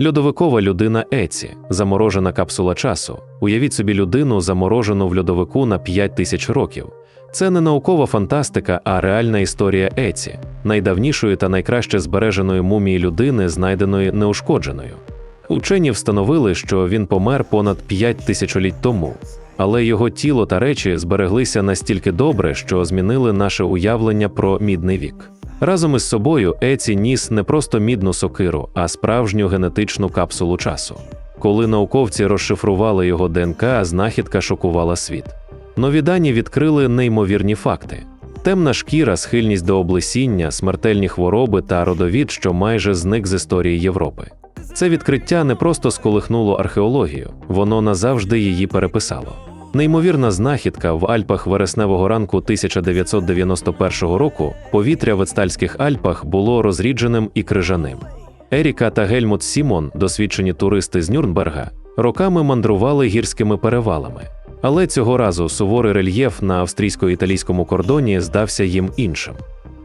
Льодовикова людина Еці, заморожена капсула часу. Уявіть собі людину, заморожену в льодовику на 5 тисяч років. Це не наукова фантастика, а реальна історія Еці, найдавнішої та найкраще збереженої мумії людини, знайденої неушкодженою. Учені встановили, що він помер понад 5 тисячоліть тому, але його тіло та речі збереглися настільки добре, що змінили наше уявлення про мідний вік. Разом із собою Еці ніс не просто мідну сокиру, а справжню генетичну капсулу часу. Коли науковці розшифрували його ДНК, знахідка шокувала світ. Нові дані відкрили неймовірні факти: темна шкіра, схильність до облесіння, смертельні хвороби та родовід, що майже зник з історії Європи. Це відкриття не просто сколихнуло археологію, воно назавжди її переписало. Неймовірна знахідка в Альпах вересневого ранку 1991 року повітря в Ецтальських Альпах було розрідженим і крижаним. Еріка та Гельмут Сімон, досвідчені туристи з Нюрнберга, роками мандрували гірськими перевалами. Але цього разу суворий рельєф на австрійсько-італійському кордоні здався їм іншим.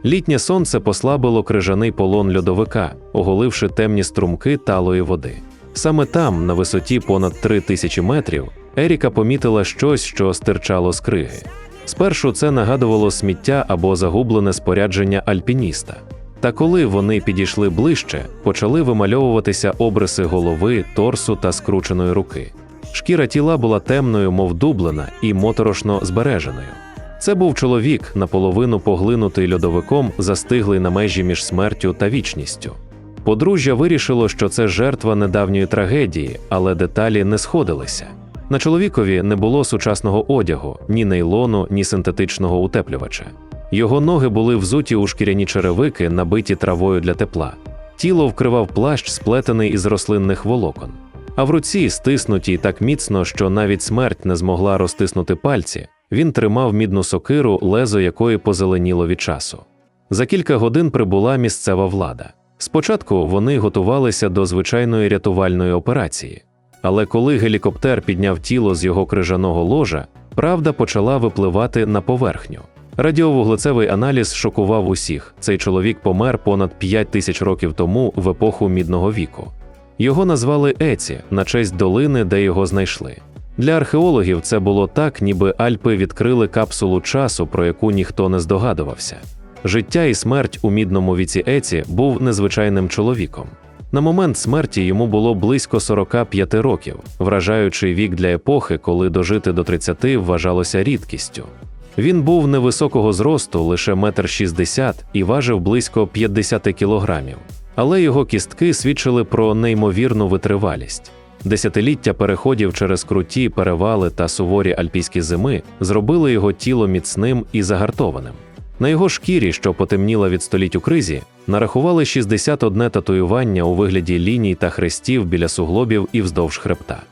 Літнє сонце послабило крижаний полон льодовика, оголивши темні струмки талої води. Саме там, на висоті понад три тисячі метрів, Еріка помітила щось, що стирчало з криги. Спершу це нагадувало сміття або загублене спорядження альпініста. Та коли вони підійшли ближче, почали вимальовуватися обриси голови, торсу та скрученої руки. Шкіра тіла була темною, мов дублена, і моторошно збереженою. Це був чоловік, наполовину поглинутий льодовиком, застиглий на межі між смертю та вічністю. Подружжя вирішило, що це жертва недавньої трагедії, але деталі не сходилися. На чоловікові не було сучасного одягу, ні нейлону, ні синтетичного утеплювача. Його ноги були взуті у шкіряні черевики, набиті травою для тепла. Тіло вкривав плащ, сплетений із рослинних волокон. А в руці, стиснутій так міцно, що навіть смерть не змогла розтиснути пальці, він тримав мідну сокиру, лезо якої позеленіло від часу. За кілька годин прибула місцева влада. Спочатку вони готувалися до звичайної рятувальної операції, але коли гелікоптер підняв тіло з його крижаного ложа, правда почала випливати на поверхню. Радіовуглецевий аналіз шокував усіх. Цей чоловік помер понад 5 тисяч років тому в епоху мідного віку. Його назвали Еці на честь долини, де його знайшли. Для археологів це було так, ніби Альпи відкрили капсулу часу, про яку ніхто не здогадувався. Життя і смерть у мідному віці Еці був незвичайним чоловіком. На момент смерті йому було близько 45 років, вражаючий вік для епохи, коли дожити до 30 вважалося рідкістю. Він був невисокого зросту, лише метр шістдесят, і важив близько 50 кілограмів. Але його кістки свідчили про неймовірну витривалість. Десятиліття переходів через круті перевали та суворі альпійські зими зробили його тіло міцним і загартованим. На його шкірі, що потемніла від століть у кризі, нарахували 61 татуювання у вигляді ліній та хрестів біля суглобів і вздовж хребта.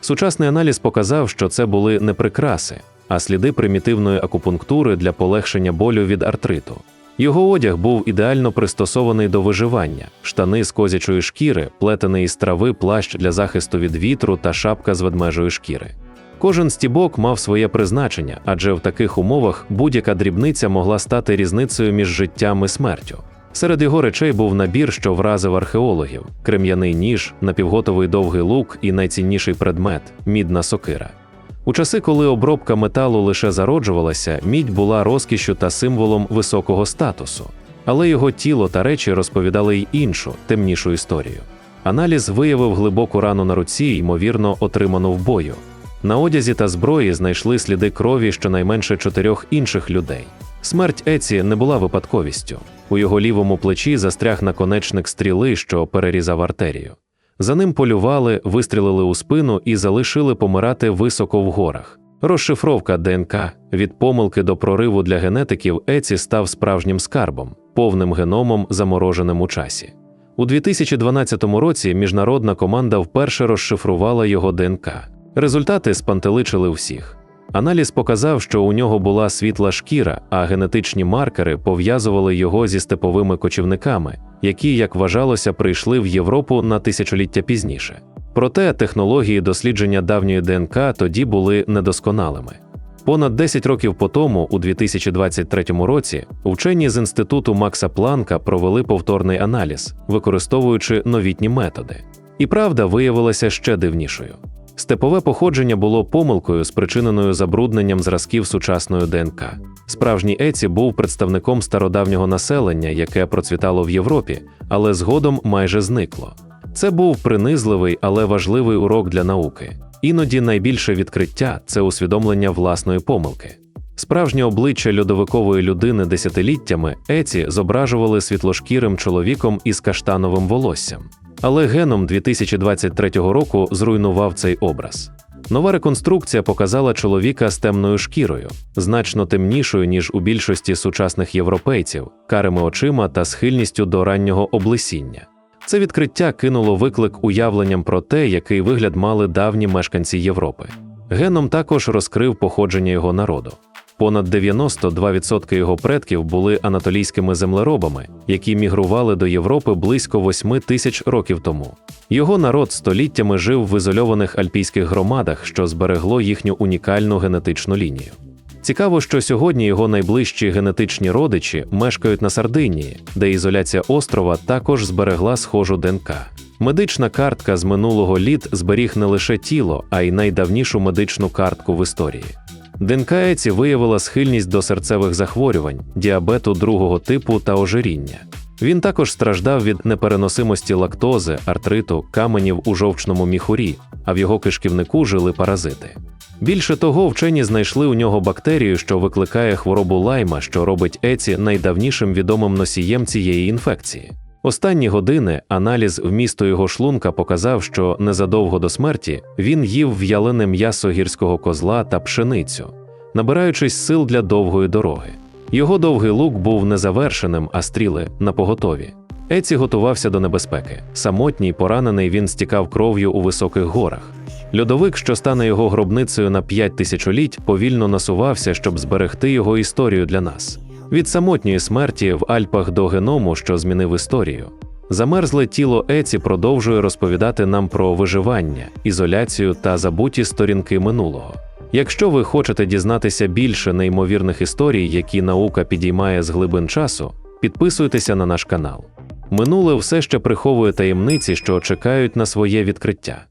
Сучасний аналіз показав, що це були не прикраси, а сліди примітивної акупунктури для полегшення болю від артриту. Його одяг був ідеально пристосований до виживання: штани з козячої шкіри, плетений із трави плащ для захисту від вітру та шапка з ведмежої шкіри. Кожен стібок мав своє призначення, адже в таких умовах будь-яка дрібниця могла стати різницею між життям і смертю. Серед його речей був набір, що вразив археологів: крем'яний ніж, напівготовий довгий лук і найцінніший предмет мідна сокира. У часи, коли обробка металу лише зароджувалася, мідь була розкішшю та символом високого статусу, але його тіло та речі розповідали й іншу, темнішу історію. Аналіз виявив глибоку рану на руці, ймовірно, отриману в бою. На одязі та зброї знайшли сліди крові щонайменше чотирьох інших людей. Смерть Еці не була випадковістю. У його лівому плечі застряг наконечник стріли, що перерізав артерію. За ним полювали, вистрілили у спину і залишили помирати високо в горах. Розшифровка ДНК від помилки до прориву для генетиків Еці став справжнім скарбом, повним геномом, замороженим у часі. У 2012 році міжнародна команда вперше розшифрувала його ДНК. Результати спантеличили всіх. Аналіз показав, що у нього була світла шкіра, а генетичні маркери пов'язували його зі степовими кочівниками, які, як вважалося, прийшли в Європу на тисячоліття пізніше. Проте технології дослідження давньої ДНК тоді були недосконалими. Понад 10 років по тому, у 2023 році, вчені з інституту Макса Планка провели повторний аналіз, використовуючи новітні методи. І правда виявилася ще дивнішою. Степове походження було помилкою, спричиненою забрудненням зразків сучасної ДНК. Справжній Еці був представником стародавнього населення, яке процвітало в Європі, але згодом майже зникло. Це був принизливий, але важливий урок для науки. Іноді найбільше відкриття це усвідомлення власної помилки. Справжнє обличчя льодовикової людини десятиліттями Еці зображували світлошкірим чоловіком із каштановим волоссям. Але геном 2023 року зруйнував цей образ. Нова реконструкція показала чоловіка з темною шкірою, значно темнішою, ніж у більшості сучасних європейців, карими очима та схильністю до раннього облесіння. Це відкриття кинуло виклик уявленням про те, який вигляд мали давні мешканці Європи. Геном також розкрив походження його народу. Понад 92% його предків були анатолійськими землеробами, які мігрували до Європи близько 8 тисяч років тому. Його народ століттями жив в ізольованих альпійських громадах, що зберегло їхню унікальну генетичну лінію. Цікаво, що сьогодні його найближчі генетичні родичі мешкають на Сардинії, де ізоляція острова також зберегла схожу ДНК. Медична картка з минулого літ зберіг не лише тіло, а й найдавнішу медичну картку в історії. ДНК Еці виявила схильність до серцевих захворювань, діабету другого типу та ожиріння. Він також страждав від непереносимості лактози, артриту, каменів у жовчному міхурі, а в його кишківнику жили паразити. Більше того, вчені знайшли у нього бактерію, що викликає хворобу лайма, що робить Еці найдавнішим відомим носієм цієї інфекції. Останні години аналіз вмісту його шлунка показав, що незадовго до смерті він їв в'ялене м'ясо гірського козла та пшеницю, набираючись сил для довгої дороги. Його довгий лук був незавершеним, а стріли на поготові. Еці готувався до небезпеки. Самотній, поранений, він стікав кров'ю у високих горах. Льодовик, що стане його гробницею на п'ять тисячоліть, повільно насувався, щоб зберегти його історію для нас. Від самотньої смерті в Альпах до геному, що змінив історію. Замерзле тіло Еці продовжує розповідати нам про виживання, ізоляцію та забуті сторінки минулого. Якщо ви хочете дізнатися більше неймовірних історій, які наука підіймає з глибин часу, підписуйтеся на наш канал. Минуле все ще приховує таємниці, що чекають на своє відкриття.